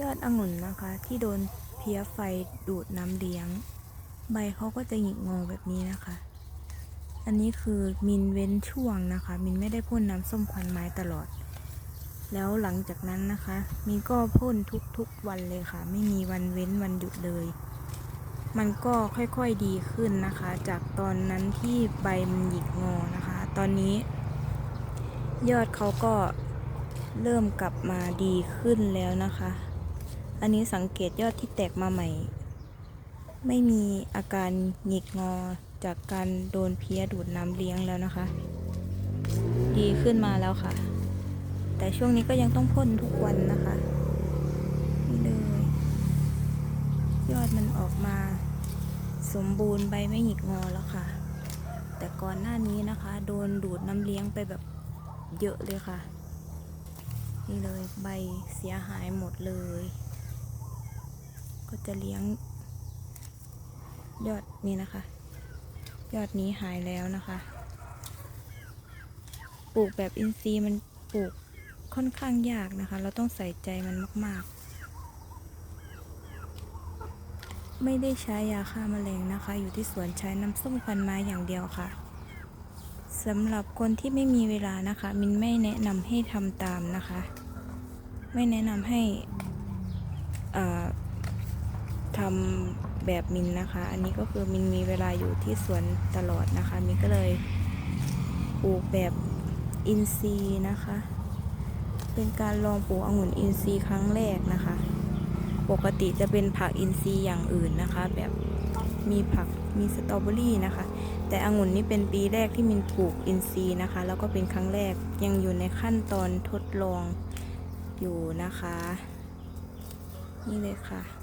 ยอดองุ่นนะคะ ที่โดนเพี้ยไฟดูดน้ำเลี้ยง ใบเขาก็จะหงิกงอแบบนี้นะคะ อันนี้คือมินเว้นช่วงนะคะ มินไม่ได้พ่นน้ำส้มควันไม้ตลอด แล้วหลังจากนั้นนะคะ มินก็พ่นทุกๆวันเลยค่ะ ไม่มีวันเว้นวันหยุดเลย มันก็ค่อยๆดีขึ้นนะคะ จากตอนนั้นที่ใบมันหยิกงอนะคะ ตอนนี้ ยอดเขาก็เริ่มกลับมาดีขึ้นแล้วนะคะ อันนี้สังเกตยอดที่แตกมาใหม่ ไม่มีอาการหงิกงอจากการโดนเพี้ยดูดน้ำเลี้ยงแล้วนะคะ ดีขึ้นมาแล้วค่ะ แต่ช่วงนี้ก็ยังต้องพ่นทุกวันนะคะนี่เลยยอดมันออกมา สมบูรณ์ใบไม่หงิกงอแล้วค่ะ แต่ก่อนหน้านี้นะคะ โดนดูดน้ำเลี้ยงไปแบบเยอะเลยค่ะ นี่เลยใบเสียหายหมดเลย ก็จะเลี้ยง ยอดนี้นะคะ ยอดนี้หายแล้วนะคะ ปลูกแบบอินทรีย์มันปลูกค่อนข้างยากนะคะ เราต้องใส่ใจมันมาก ๆ ไม่ได้ใช้ยาฆ่าแมลงนะคะ อยู่ที่สวนใช้น้ำส้มควันไม้อย่างเดียวค่ะสำหรับคนที่ไม่มีเวลานะคะ มินไม่แนะนำให้ทำตามนะคะ ไม่แนะนำให้อ่อ ทำแบบมินนะคะ อันนี้ก็คือมินมีเวลาอยู่ที่สวนตลอดนะคะ มินก็เลยปลูกแบบอินทรีย์นะคะ เป็นการลองปลูกองุ่นอินทรีย์ครั้งแรกนะคะ ปกติจะเป็นผักอินทรีย์อย่างอื่นนะคะ แบบมีผักมีสตรอเบอรี่นะคะ แต่องุ่นนี่เป็นปีแรกที่มินปลูกอินทรีย์นะคะ แล้วก็เป็นครั้งแรกยังอยู่ในขั้นตอนทดลองอยู่นะคะ นี่เลยค่ะ